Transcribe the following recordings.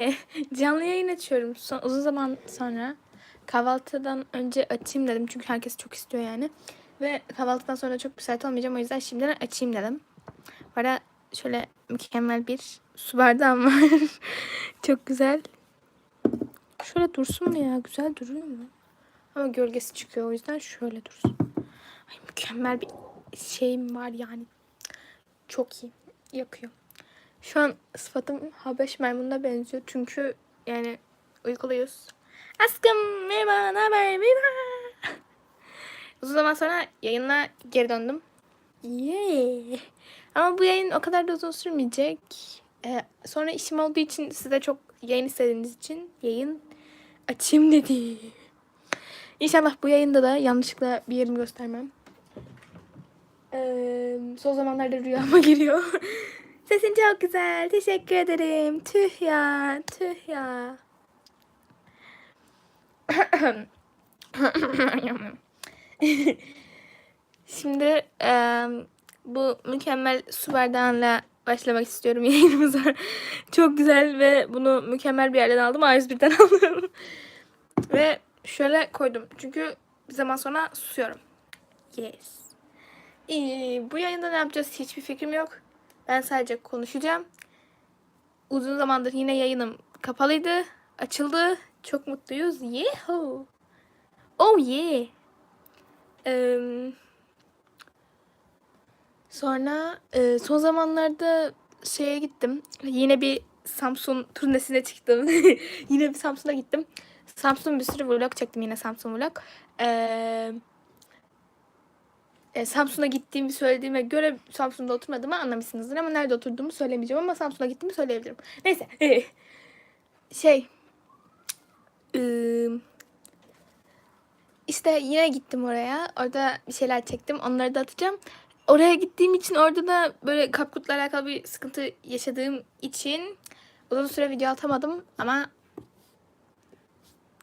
Canlı yayın açıyorum son, uzun zaman sonra. Kahvaltıdan önce açayım dedim çünkü herkes çok istiyor yani. Ve kahvaltıdan sonra çok müsait olmayacağım o yüzden şimdiden açayım dedim. Arada şöyle mükemmel bir su bardağım var. çok güzel. Şöyle dursun mu ya? Güzel duruyor mu? Ama gölgesi çıkıyor o yüzden şöyle dursun. Ay mükemmel bir şeyim var yani. Çok iyi. Yakıyor. Şu an sıfatım Habeş maymununa benziyor. Çünkü yani uykuluyuz. Aşkım merhaba ne haber merhaba. Uzun zaman sonra yayına geri döndüm. Yeah. Ama bu yayın o kadar da uzun sürmeyecek. Ee, sonra işim olduğu için size çok yayın istediğiniz için yayın açayım dedi. İnşallah bu yayında da yanlışlıkla bir yerimi göstermem. Ee, son zamanlarda rüyama giriyor. Sesin çok güzel. Teşekkür ederim. Tüh ya. Tüh ya. Şimdi em, bu mükemmel su bardağıyla başlamak istiyorum yayınımıza. Çok güzel ve bunu mükemmel bir yerden aldım. A101'den aldım. ve şöyle koydum. Çünkü bir zaman sonra susuyorum. Yes. Ee, bu yayında ne yapacağız hiçbir fikrim yok. Ben sadece konuşacağım. Uzun zamandır yine yayınım kapalıydı. Açıldı. Çok mutluyuz. Yeho. Oh yeah. Eee, sonra e, son zamanlarda şeye gittim. Yine bir Samsun turnesine çıktım. yine bir Samsun'a gittim. Samsun bir sürü vlog çektim yine Samsun vlog. Eee e, Samsun'a gittiğimi söylediğime göre Samsun'da oturmadığımı anlamışsınızdır ama nerede oturduğumu söylemeyeceğim ama Samsun'a gittiğimi söyleyebilirim. Neyse. şey. ıı, işte yine gittim oraya. Orada bir şeyler çektim. Onları da atacağım. Oraya gittiğim için orada da böyle kapkutla alakalı bir sıkıntı yaşadığım için uzun süre video atamadım ama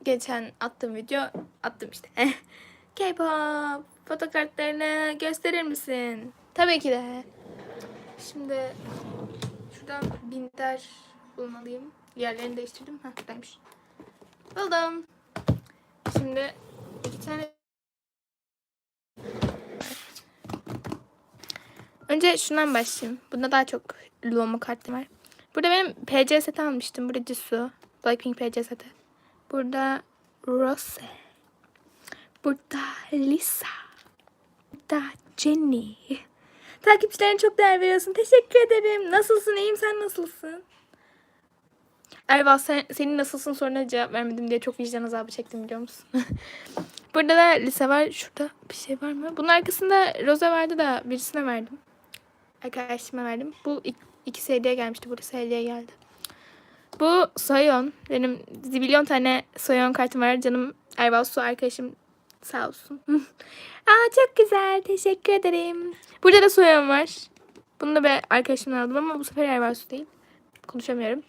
geçen attığım video attım işte. K-pop fotokartlarını gösterir misin? Tabii ki de. Şimdi şuradan binder bulmalıyım. Yerlerini değiştirdim. Ha buradaymış. Buldum. Şimdi iki tane Önce şundan başlayayım. Bunda daha çok Luomo kartım var. Burada benim PC seti almıştım. Burada Jisoo. Blackpink PC seti. Burada Rose. Burada Lisa. Burada Jenny. Takipçilerine çok değer veriyorsun. Teşekkür ederim. Nasılsın? İyiyim. Sen nasılsın? Erval sen, senin nasılsın soruna cevap vermedim diye çok vicdan azabı çektim biliyor musun? Burada da lise var. Şurada bir şey var mı? Bunun arkasında Rosa vardı da birisine verdim. Arkadaşıma verdim. Bu ik- ikisi gelmişti. Burası hediye geldi. Bu Soyon. Benim zibilyon tane Soyon kartım var. Canım Erval Su arkadaşım sağ olsun. Aa çok güzel. Teşekkür ederim. Burada da Soyon var. Bunu da bir arkadaşımdan aldım ama bu sefer Erval Su değil. Konuşamıyorum.